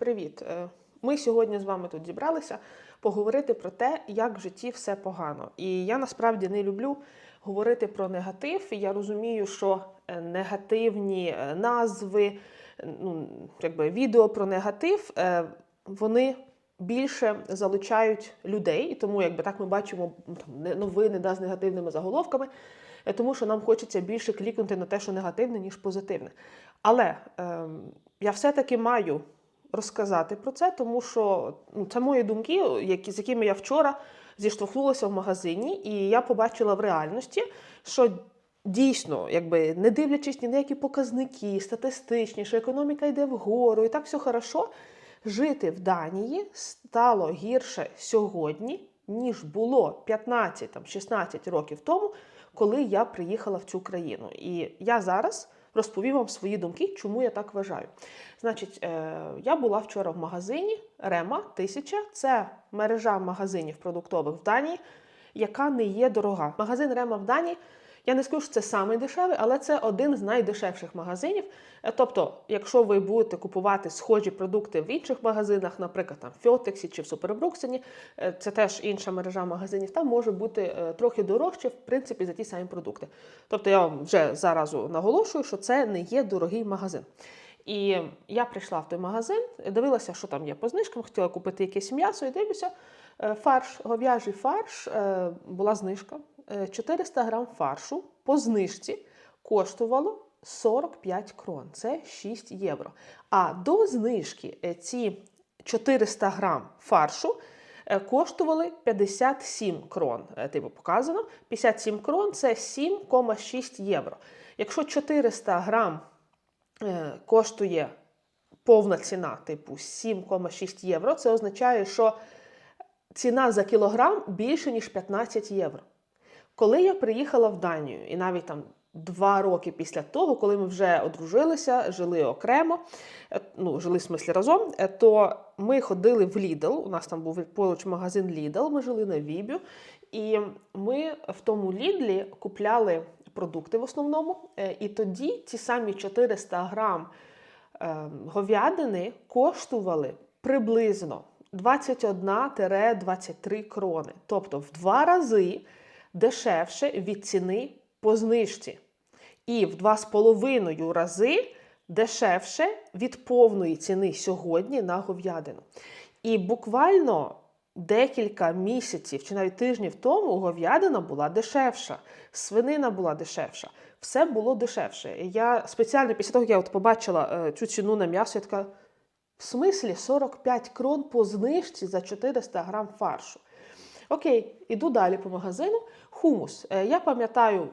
Привіт! Е, Ми сьогодні з вами тут зібралися поговорити про те, як в житті все погано. І я насправді не люблю говорити про негатив. Я розумію, що е, негативні е, назви, е, ну, якби відео про негатив, е, вони більше залучають людей. І тому, якби так ми бачимо там, новини да, з негативними заголовками. е, Тому що нам хочеться більше клікнути на те, що негативне, ніж позитивне. Але ем, я все-таки маю розказати про це, тому що ну, це мої думки, які, з якими я вчора зіштовхнулася в магазині, і я побачила в реальності, що дійсно, якби не дивлячись ні на які показники, статистичні, що економіка йде вгору, і так все хорошо, жити в Данії стало гірше сьогодні, ніж було 15-16 років тому, коли я приїхала в цю країну. І я зараз розповім вам свої думки, чому я так вважаю. Значить, е, я була вчора в магазині Рема 1000. Це мережа магазинів продуктових в Данії, яка не є дорога. Магазин Рема в Данії. Я не скажу, що це самий дешевий, але це один з найдешевших магазинів. Е, Тобто, якщо ви будете купувати схожі продукти в інших магазинах, наприклад, там в Фьотексі чи в Супербруксені, е, це теж інша мережа магазинів, там може бути е, трохи дорожче, в принципі, за ті самі продукти. Тобто, я вам вже заразу наголошую, що це не є дорогий магазин. І я прийшла в той магазин, дивилася, що там є по знижкам, хотіла купити якесь м'ясо, і дивлюся, фарш, говяжий фарш, була знижка. Е, 400 грам фаршу по знижці коштувало 45 крон, це 6 євро. А до знижки е, ці 400 грам фаршу е, коштували 57 крон. Е, Типу показано. 57 крон це 7,6 євро. Якщо 400 грам коштує повна ціна, типу 7,6 євро, це означає, що ціна за кілограм більше, ніж 15 євро. Коли я приїхала в Данію, і навіть там два роки після того, коли ми вже одружилися, жили окремо, е, ну, жили в смислі разом, е, то ми ходили в Lidl, у нас там був поруч магазин Lidl, ми жили на Вібю, і ми в тому Лідлі купляли продукти в основному, е, і тоді ті самі 400 грам говядини коштували приблизно 21-23 крони, тобто в два рази дешевше від ціни по знижці. І в 2,5 рази дешевше від повної ціни сьогодні на говядину. І буквально декілька місяців чи навіть тижнів тому говядина була дешевша, свинина була дешевша, все було дешевше. Я спеціально після того, як я от побачила е, цю ціну на м'ясо, я така. В смислі 45 крон по знижці за 400 грам фаршу. Окей, іду далі по магазину. Хумус. Е, Я пам'ятаю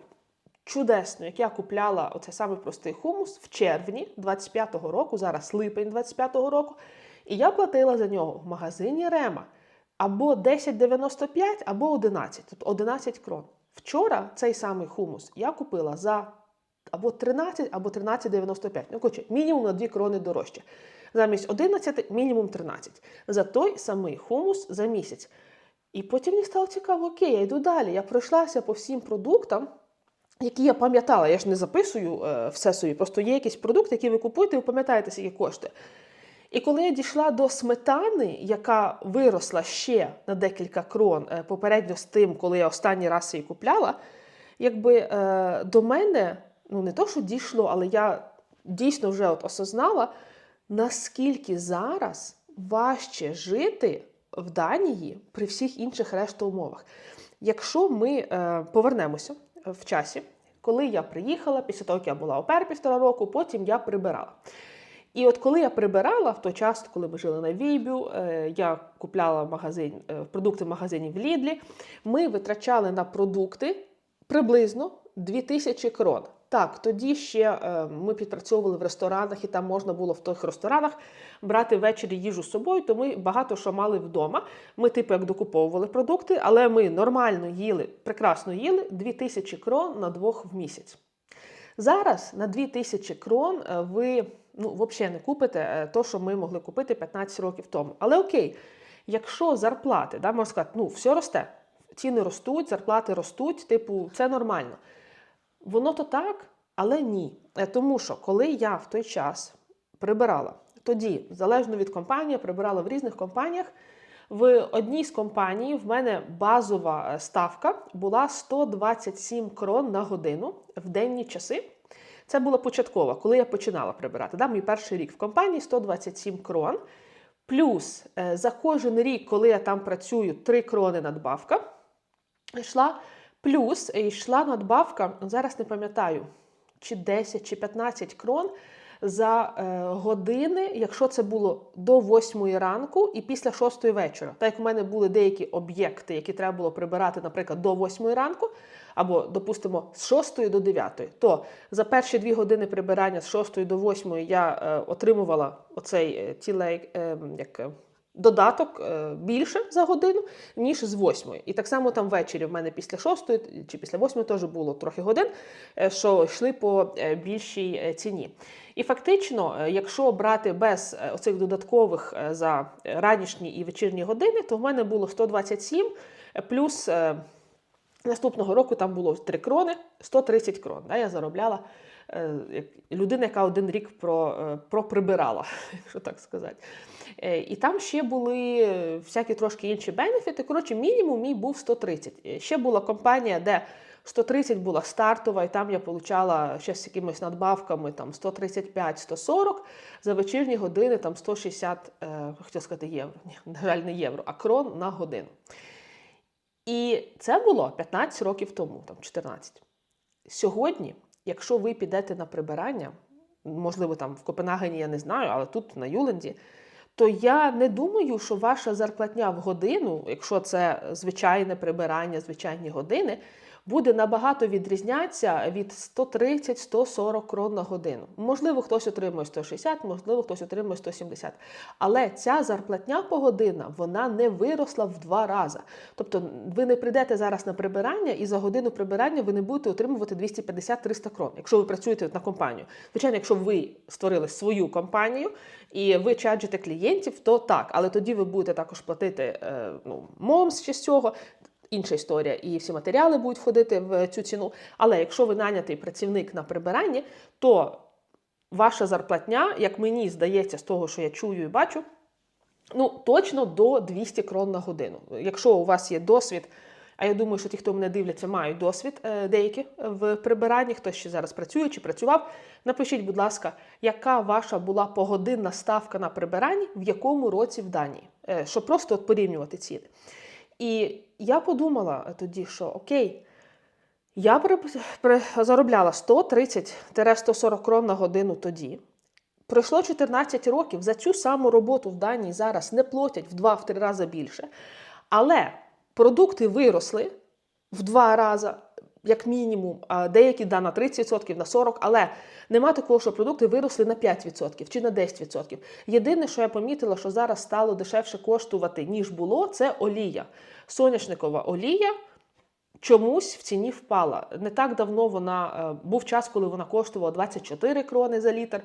чудесно, як я купляла оцей самий простий хумус в червні 25-го року, зараз липень 25-го року, і я платила за нього в магазині Рема або 10,95, або 11, тобто 11 крон. Вчора цей самий хумус я купила за або 13, або 13,95. Ну, коротше, мінімум на 2 крони дорожче. Замість 11 мінімум 13. За той самий хумус за місяць. І потім мені стало цікаво, окей, я йду далі. Я пройшлася по всім продуктам, які я пам'ятала. Я ж не записую е, все собі, просто є якийсь продукт, який ви купуєте, ви пам'ятаєте, скільки коштує. І коли я дійшла до сметани, яка виросла ще на декілька крон е, попередньо з тим, коли я останній раз її купляла, якби е, до мене, ну не то, що дійшло, але я дійсно вже от осознала, наскільки зараз важче жити в Данії при всіх інших решта умовах. Якщо ми е, повернемося в часі, коли я приїхала, після того, як я була опер півтора року, потім я прибирала. І от коли я прибирала в той час, коли ми жили на Війбю, е, я купляла магазин, е, продукти в магазині в Лідлі, ми витрачали на продукти приблизно 2000 крон. Так, тоді ще е, ми підпрацьовували в ресторанах, і там можна було в тих ресторанах брати ввечері їжу з собою, то ми багато що мали вдома. Ми, типу, як докуповували продукти, але ми нормально їли, прекрасно їли 2000 крон на двох в місяць. Зараз на 2000 крон е, ви ну, взагалі не купите е, то, що ми могли купити 15 років тому. Але окей, якщо зарплати, да, можна сказати, ну, все росте, ціни ростуть, зарплати ростуть, типу, це нормально. Воно то так, але ні. Е, Тому що коли я в той час прибирала, тоді, залежно від компанії, прибирала в різних компаніях. В одній з компаній в мене базова е, ставка була 127 крон на годину в денні часи. Це була початкова, коли я починала прибирати. Да, мій перший рік в компанії 127 крон. Плюс е, за кожен рік, коли я там працюю, 3 крони надбавка йшла. Плюс йшла надбавка, зараз не пам'ятаю, чи 10 чи 15 крон за е, години, якщо це було до 8 ранку і після 6 вечора. Так як у мене були деякі об'єкти, які треба було прибирати, наприклад, до 8 ранку, або, допустимо, з 6 до 9, то за перші дві години прибирання з 6 до 8 я е, отримувала оцей е, тілей, як. Додаток е, більше за годину, ніж з 8. І так само там ввечері в мене після 6 чи після 8 теж було трохи годин, е, що йшли по е, більшій ціні. І фактично, якщо брати без оцих додаткових за ранішні і вечірні години, то в мене було 127 е, плюс. Наступного року там було 3 крони, 130 крон. Да, я заробляла людина, яка один рік про, е, проприбирала, якщо так сказати. Е, і там ще були е, всякі трошки інші бенефіти. Коротше, мінімум мій був 130. Е, Ще була компанія, де 130 була стартова, і там я отримала ще з якимись надбавками там 135-140, за вечірні години там 160, е, хотіла сказати, євро. Ні, на жаль, не євро, а крон на годину. І це було 15 років тому, там 14. Сьогодні, якщо ви підете на прибирання, можливо, там в Копенгагені я не знаю, але тут на Юленді, то я не думаю, що ваша зарплатня в годину, якщо це звичайне прибирання, звичайні години, буде набагато відрізнятися від 130-140 крон на годину. Можливо, хтось отримує 160, можливо, хтось отримує 170. Але ця зарплатня погодинна, вона не виросла в два рази. Тобто ви не прийдете зараз на прибирання, і за годину прибирання ви не будете отримувати 250-300 крон, якщо ви працюєте на компанію. Звичайно, якщо ви створили свою компанію і ви чаджите клієнтів, то так, але тоді ви будете також платити е, ну, МОМС чи з цього. Інша історія, і всі матеріали будуть входити в цю ціну. Але якщо ви нанятий працівник на прибиранні, то ваша зарплатня, як мені здається, з того, що я чую і бачу, ну точно до 200 крон на годину. Якщо у вас є досвід, а я думаю, що ті, хто мене дивляться, мають досвід е, деякі в прибиранні, хтось ще зараз працює чи працював. Напишіть, будь ласка, яка ваша була погодинна ставка на прибиранні, в якому році в Данії, Е, щоб просто от порівнювати ціни. І я подумала тоді, що окей, я заробляла 130-140 крон на годину тоді. Пройшло 14 років, за цю саму роботу в Данії зараз не платять в 2-3 рази більше. Але продукти виросли в два рази, як мінімум, а деякі да, на 30%, на 40%, але нема такого, що продукти виросли на 5% чи на 10%. Єдине, що я помітила, що зараз стало дешевше коштувати, ніж було, це олія. Соняшникова олія чомусь в ціні впала. Не так давно вона е, був час, коли вона коштувала 24 крони за літр.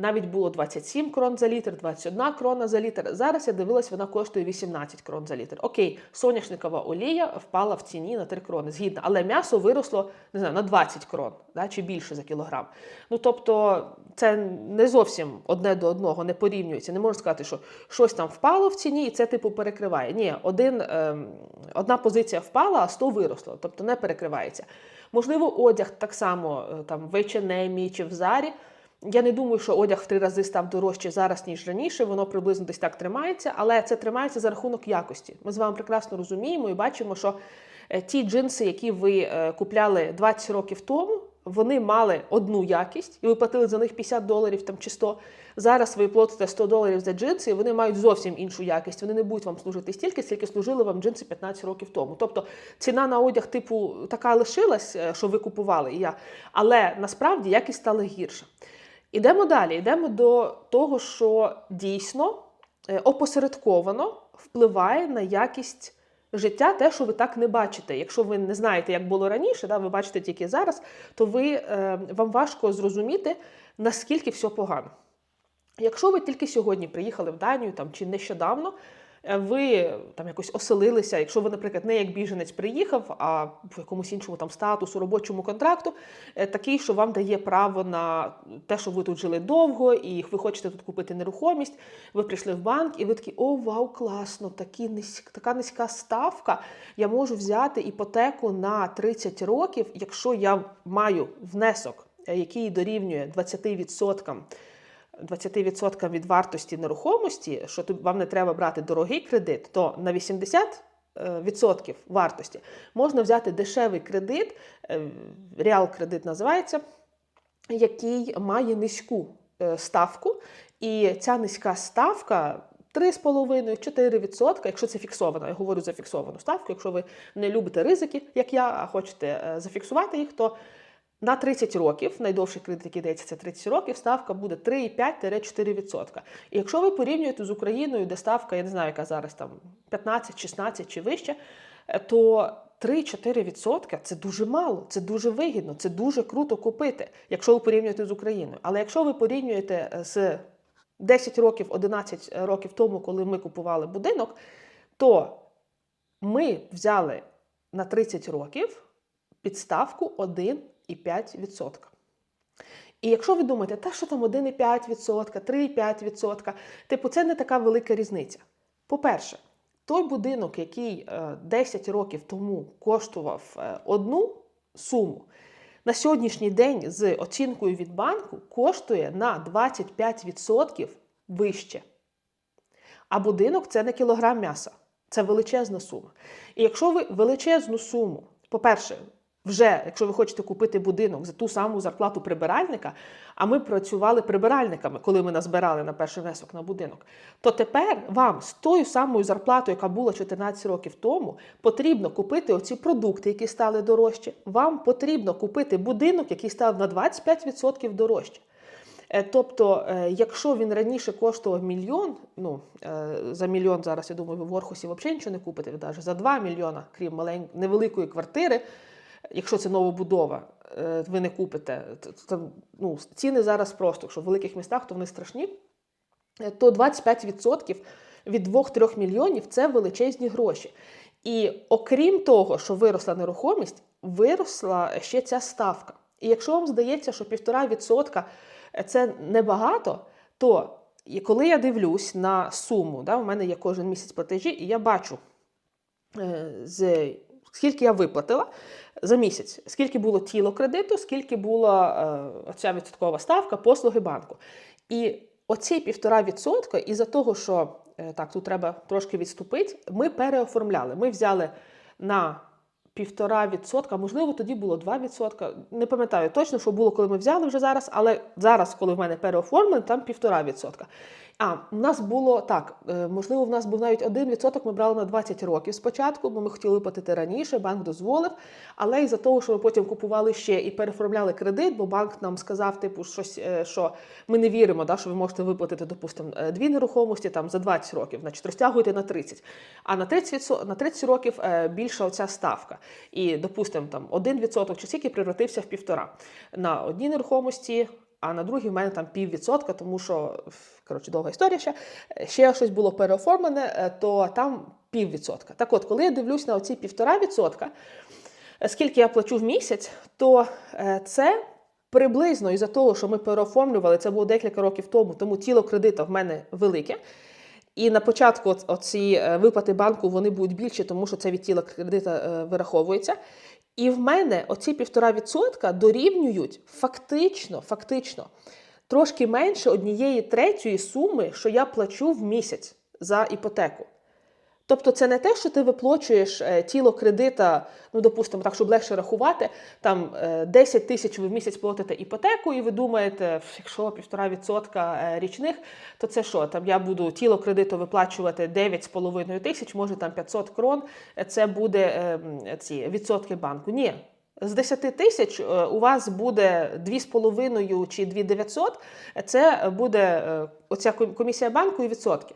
Навіть було 27 крон за літр, 21 крона за літр. Зараз я дивилась, вона коштує 18 крон за літр. Окей, соняшникова олія впала в ціні на 3 крони, згідно, але м'ясо виросло не знаю, на 20 крон да, чи більше за кілограм. Ну тобто це не зовсім одне до одного не порівнюється. Не можна сказати, що щось там впало в ціні, і це типу перекриває. Ні, один, ем, одна позиція впала, а 100 виросло, тобто не перекривається. Можливо, одяг так само е, там в H&M чи в Зарі. Я не думаю, що одяг в три рази став дорожче зараз, ніж раніше. Воно приблизно десь так тримається, але це тримається за рахунок якості. Ми з вами прекрасно розуміємо і бачимо, що е, ті джинси, які ви е, купляли 20 років тому, вони мали одну якість, і ви платили за них 50 доларів там, чи 100. Зараз ви платите 100 доларів за джинси, і вони мають зовсім іншу якість. Вони не будуть вам служити стільки, скільки служили вам джинси 15 років тому. Тобто ціна на одяг, типу, така лишилась, е, що ви купували, і я, але насправді якість стала гірша. Ідемо далі. Йдемо до того, що дійсно е, опосередковано впливає на якість життя, те, що ви так не бачите. Якщо ви не знаєте, як було раніше, да, ви бачите тільки зараз, то ви, е, вам важко зрозуміти, наскільки все погано. Якщо ви тільки сьогодні приїхали в Данію там, чи нещодавно, ви там якось оселилися, якщо ви, наприклад, не як біженець приїхав, а в якомусь іншому там статусу, робочому контракту, е, такий, що вам дає право на те, що ви тут жили довго, і ви хочете тут купити нерухомість. Ви прийшли в банк, і ви такі, о, вау, класно, такі низька, така низька ставка. Я можу взяти іпотеку на 30 років, якщо я маю внесок, е, який дорівнює 20%. 20% від вартості нерухомості, що вам не треба брати дорогий кредит, то на 80% е, вартості можна взяти дешевий кредит, реал кредит називається, який має низьку е, ставку. І ця низька ставка 3,5-4%, якщо це фіксовано. Я говорю за фіксовану ставку. Якщо ви не любите ризики, як я, а хочете е, зафіксувати їх, то на 30 років, найдовший кредит, який дається, це 30 років, ставка буде 3,5-4%. І якщо ви порівнюєте з Україною, де ставка, я не знаю, яка зараз там 15, 16 чи вище, е, то 3-4% це дуже мало, це дуже вигідно, це дуже круто купити, якщо ви порівнюєте з Україною. Але якщо ви порівнюєте е, з 10 років, 11 років тому, коли ми купували будинок, то ми взяли на 30 років підставку 1,5%. І якщо ви думаєте, та що там 1,5%, 3,5%, типу, це не така велика різниця. По-перше, той будинок, який е, 10 років тому коштував е, одну суму, на сьогоднішній день з оцінкою від банку коштує на 25% вище. А будинок це не кілограм м'яса, це величезна сума. І якщо ви величезну суму, по-перше, вже, якщо ви хочете купити будинок за ту саму зарплату прибиральника, а ми працювали прибиральниками, коли ми назбирали на перший внесок на будинок, то тепер вам з тою самою зарплатою, яка була 14 років тому, потрібно купити оці продукти, які стали дорожчі. Вам потрібно купити будинок, який став на 25% дорожче. Е, Тобто, е, якщо він раніше коштував мільйон, ну е, за мільйон зараз, я думаю, ви в Орхусі взагалі нічого не купите, навіть за 2 мільйона, крім малень... невеликої квартири, якщо це новобудова, е, ви не купите. Т- т- ну, ціни зараз просто, якщо в великих містах, то вони страшні. Е, То 25% від 2-3 мільйонів це величезні гроші. І окрім того, що виросла нерухомість, виросла ще ця ставка. І якщо вам здається, що 1,5% це небагато, то коли я дивлюсь на суму, да, у мене є кожен місяць платежі, і я бачу, е, з, скільки я виплатила за місяць, скільки було тіло кредиту, скільки була е, оця відсоткова ставка послуги банку. І оці півтора відсотка, із-за того, що е, так, тут треба трошки відступити, ми переоформляли. Ми взяли на півтора відсотка, можливо, тоді було 2 відсотка. Не пам'ятаю точно, що було, коли ми взяли вже зараз, але зараз, коли в мене переоформлено, там півтора відсотка. А у нас було так, е, можливо, в нас був навіть один відсоток. Ми брали на 20 років спочатку, бо ми хотіли виплатити раніше, банк дозволив. Але із-за того, що ми потім купували ще і переформляли кредит, бо банк нам сказав, типу, щось, е, що ми не віримо, да, що ви можете виплатити, допустимо, е, дві нерухомості там за 20 років, значить розтягуйте на 30. А на 30, на 30 років більша оця ставка. І, допустимо, там один відсоток чи скільки превратився в півтора. На одній нерухомості а на другій в мене там піввідсотка, тому що коротше довга історія ще. Ще щось було переоформлене, е, то там піввідсотка. Так от, коли я дивлюсь на оці півтора відсотка, е, скільки я плачу в місяць, то е, це приблизно із-за того, що ми переоформлювали, це було декілька років тому, тому тіло кредита в мене велике. І на початку ці е, виплати банку вони будуть більші, тому що це від тіла кредита е, вираховується. І в мене оці півтора відсотка дорівнюють фактично, фактично трошки менше однієї третьої суми, що я плачу в місяць за іпотеку. Тобто це не те, що ти виплачуєш е, тіло кредита, ну допустимо, так, щоб легше рахувати, там е, 10 тисяч ви в місяць платите іпотеку, і ви думаєте, якщо півтора відсотка е, річних, то це що? Там я буду тіло кредиту виплачувати 9,5 тисяч, може там 500 крон, е, це буде е, ці відсотки банку. Ні. З 10 тисяч е, у вас буде 2,5 чи 2,900, це буде е, оця ком- комісія банку і відсотки.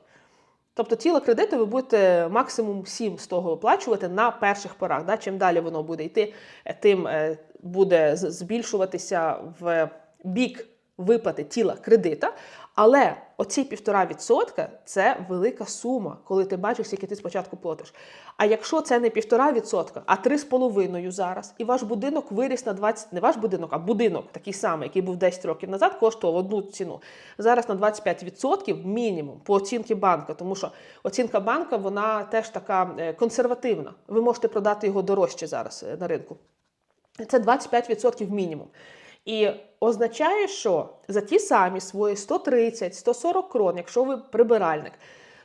Тобто тіло кредиту ви будете максимум 7 з того оплачувати на перших порах. Да? Чим далі воно буде йти, е, тим е, буде збільшуватися в бік виплати тіла кредита. Але оці півтора відсотка це велика сума, коли ти бачиш, скільки ти спочатку платиш. А якщо це не півтора відсотка, а три з половиною зараз, і ваш будинок виріс на 20, не ваш будинок, а будинок такий самий, який був 10 років назад, коштував одну ціну. Зараз на 25% мінімум по оцінці банка, тому що оцінка банка вона теж така е, консервативна. Ви можете продати його дорожче зараз е, на ринку. Це 25% мінімум. І означає, що за ті самі свої 130-140 крон, якщо ви прибиральник,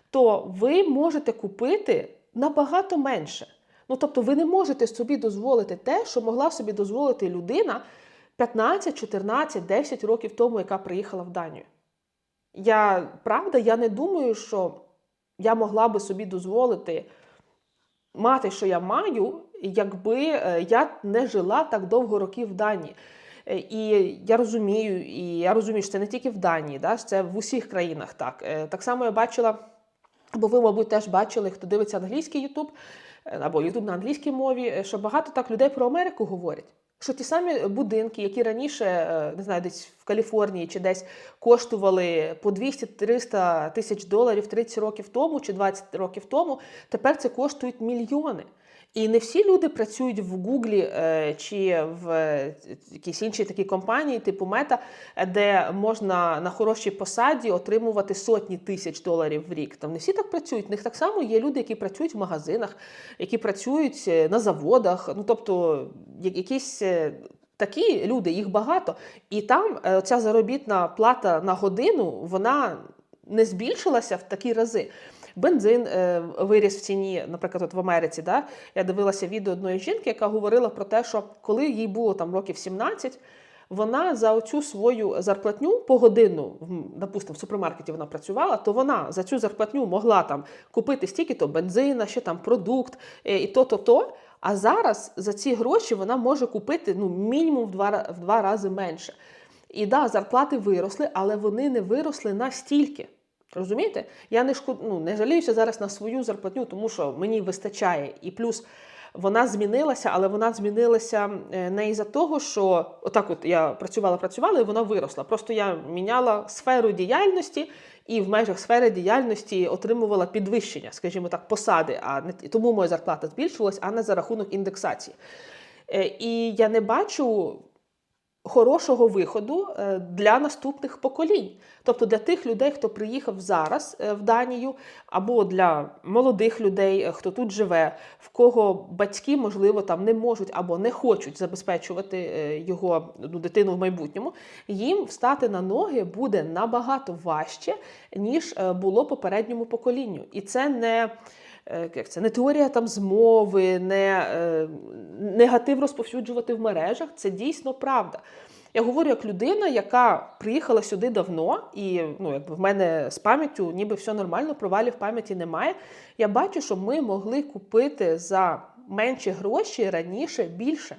то ви можете купити набагато менше. Ну тобто, ви не можете собі дозволити те, що могла собі дозволити людина 15, 14, 10 років тому, яка приїхала в Данію. Я правда, я не думаю, що я могла би собі дозволити мати, що я маю, якби е, я не жила так довго років в Данії. Е, І я розумію, і я розумію, що це не тільки в Данії, да, це в усіх країнах так. Е, Так само я бачила, бо ви, мабуть, теж бачили, хто дивиться англійський Ютуб або Ютуб на англійській мові, е, що багато так людей про Америку говорять. Що ті самі будинки, які раніше, е, не знаю, десь в Каліфорнії чи десь коштували по 200-300 тисяч доларів 30 років тому чи 20 років тому, тепер це коштують мільйони. І не всі люди працюють в Гуглі е, чи в е, якійсь іншій такій компанії, типу Мета, де можна на хорошій посаді отримувати сотні тисяч доларів в рік. Там не всі так працюють. В них так само є люди, які працюють в магазинах, які працюють е, на заводах. Ну тобто, якісь. Такі люди, їх багато, і там ця заробітна плата на годину вона не збільшилася в такі рази. Бензин е, виріс в ціні, наприклад, от в Америці. Да? Я дивилася відео одної жінки, яка говорила про те, що коли їй було там років 17, вона за оцю свою зарплатню погодинну, в- допустимо, в супермаркеті вона працювала, то вона за цю зарплатню могла там купити стільки-то бензина, ще там продукт, е, і то-то то. А зараз за ці гроші вона може купити ну, мінімум в два, в два рази менше. І да, зарплати виросли, але вони не виросли настільки. Розумієте? Я не шкод... ну, не жаліюся зараз на свою зарплатню, тому що мені вистачає. І плюс вона змінилася, але вона змінилася е, не із-за того, що отак от я працювала, працювала, і вона виросла. Просто я міняла сферу діяльності і в межах сфери діяльності отримувала підвищення, скажімо так, посади. А не тому моя зарплата збільшувалась, а не за рахунок індексації. Е, І я не бачу хорошого виходу е, для наступних поколінь. Тобто для тих людей, хто приїхав зараз е, в Данію, або для молодих людей, е, хто тут живе, в кого батьки, можливо, там не можуть або не хочуть забезпечувати його ну, дитину в майбутньому, їм встати на ноги буде набагато важче, ніж було попередньому поколінню. І це не як це не теорія там змови, не е, негатив розповсюджувати в мережах. Це дійсно правда. Я говорю як людина, яка приїхала сюди давно, і ну, якби в мене з пам'яттю ніби все нормально, провалів пам'яті немає. Я бачу, що ми могли купити за менші гроші раніше більше.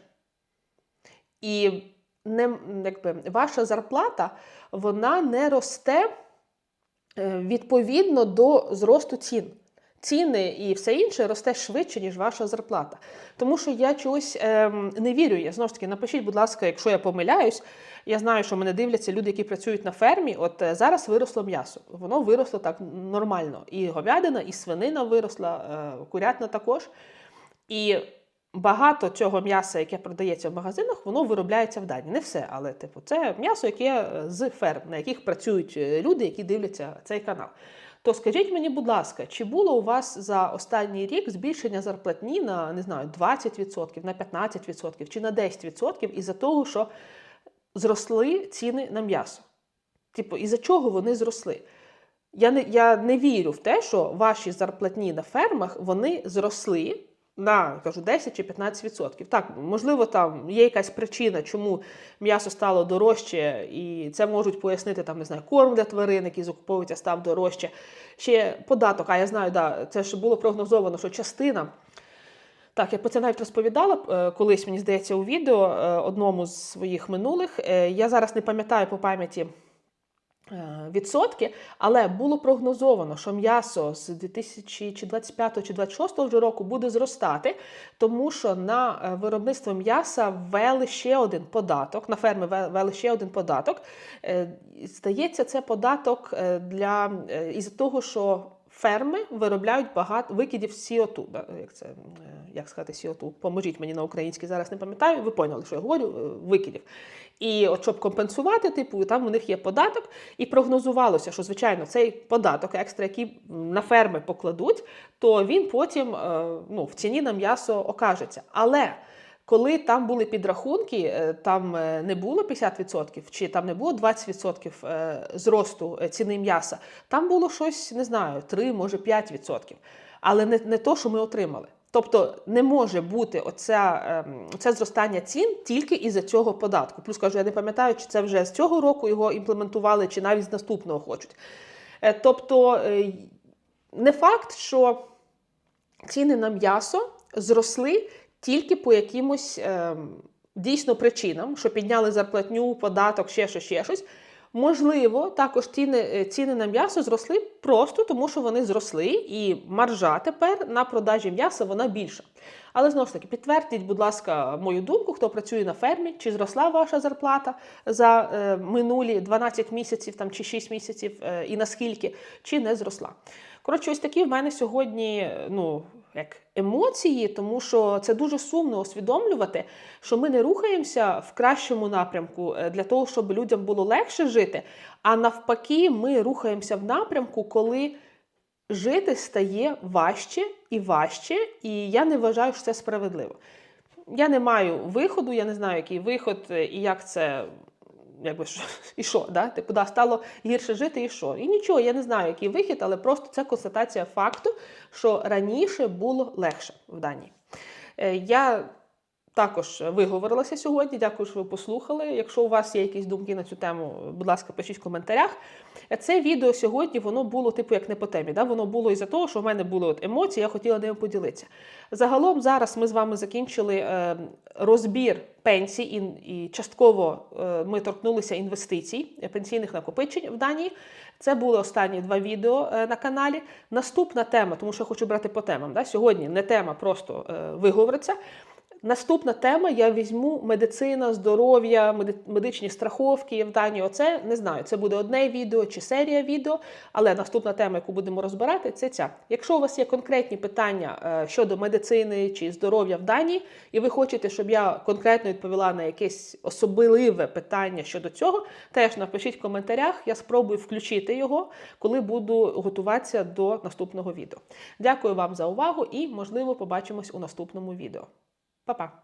І не, якби, ваша зарплата вона не росте е, відповідно до зросту цін. Ціни і все інше росте швидше, ніж ваша зарплата. Тому що я чогось ем, не вірю. Я знову ж таки напишіть, будь ласка, якщо я помиляюсь. Я знаю, що мене дивляться люди, які працюють на фермі. От е, зараз виросло м'ясо. Воно виросло так нормально. І говядина, і свинина виросла, е, курятина також. І багато цього м'яса, яке продається в магазинах, воно виробляється в Данії. Не все, але типу, це м'ясо, яке е, з ферм, на яких працюють е, люди, які дивляться цей канал. То скажіть мені, будь ласка, чи було у вас за останній рік збільшення зарплатні на не знаю 20%, на 15% чи на 10% із-за того, що зросли ціни на м'ясо? Типу, із-за чого вони зросли? Я не, я не вірю в те, що ваші зарплатні на фермах вони зросли на кажу 10 чи 15%. Так, можливо, там є якась причина, чому м'ясо стало дорожче, і це можуть пояснити там, не знаю, корм для тварин, який закуповується, став дорожче. Ще податок, а я знаю, да, це ж було прогнозовано, що частина. Так, я про це навіть розповідала е, колись, мені здається, у відео е, одному з своїх минулих. Е, Я зараз не пам'ятаю по пам'яті відсотки, але було прогнозовано, що м'ясо з 2025 чи 26 вже року буде зростати, тому що на е, виробництво м'яса ввели ще один податок, на ферми ве- ввели ще один податок. Е, Здається, це податок е, для е, із того, що ферми виробляють багато викидів CO2. Як це е, як сказати CO2? Поможіть мені на українській, зараз не пам'ятаю. Ви поняли, що я говорю, е, викидів. І от щоб компенсувати, типу, там у них є податок, і прогнозувалося, що звичайно цей податок екстра, який на ферми покладуть, то він потім е, ну, в ціні на м'ясо окажеться. Але коли там були підрахунки, е, там не було 50%, чи там не було 20% е, зросту ціни м'яса, там було щось, не знаю, 3, може 5%. Але не, не то, що ми отримали. Тобто не може бути оця, ем, оце зростання цін тільки із-за цього податку. Плюс кажу, я не пам'ятаю, чи це вже з цього року його імплементували, чи навіть з наступного хочуть. Е, Тобто е, не факт, що ціни на м'ясо зросли тільки по якимось ем, дійсно причинам, що підняли зарплатню, податок, ще щось, ще щось. Можливо, також ціни, е, ціни на м'ясо зросли просто тому, що вони зросли, і маржа тепер на продажі м'яса вона більша. Але знову ж таки, підтвердіть, будь ласка, мою думку, хто працює на фермі, чи зросла ваша зарплата за е, минулі 12 місяців там, чи 6 місяців, е, і наскільки, чи не зросла. Коротше, ось такі в мене сьогодні е, ну, як емоції, тому що це дуже сумно усвідомлювати, що ми не рухаємося в кращому напрямку е, для того, щоб людям було легше жити. А навпаки, ми рухаємося в напрямку, коли жити стає важче і важче, і я не вважаю, що це справедливо. Я не маю виходу, я не знаю, який виход е, і як це. Якби що, і що, да? Типу, да, стало гірше жити, і що? І нічого, я не знаю, який вихід, але просто це констатація факту, що раніше було легше в Данії. Е, Я також виговорилася сьогодні. Дякую, що ви послухали. Якщо у вас є якісь думки на цю тему, будь ласка, пишіть в коментарях. Це відео сьогодні воно було типу як не по темі. Да? Воно було із-за того, що в мене були от емоції, я хотіла ними поділитися. Загалом зараз ми з вами закінчили е, розбір пенсій і, і частково е, ми торкнулися інвестицій е, пенсійних накопичень в Данії. Це були останні два відео е, на каналі. Наступна тема, тому що я хочу брати по темам. Да? Сьогодні не тема, просто е, виговориться. Наступна тема я візьму медицина, здоров'я, медичні страховки в Данії. Оце не знаю, це буде одне відео чи серія відео, але наступна тема, яку будемо розбирати, це ця. Якщо у вас є конкретні питання е, щодо медицини чи здоров'я в Данії, і ви хочете, щоб я конкретно відповіла на якесь особливе питання щодо цього, теж напишіть в коментарях. Я спробую включити його, коли буду готуватися до наступного відео. Дякую вам за увагу і, можливо, побачимось у наступному відео. Pa, pa.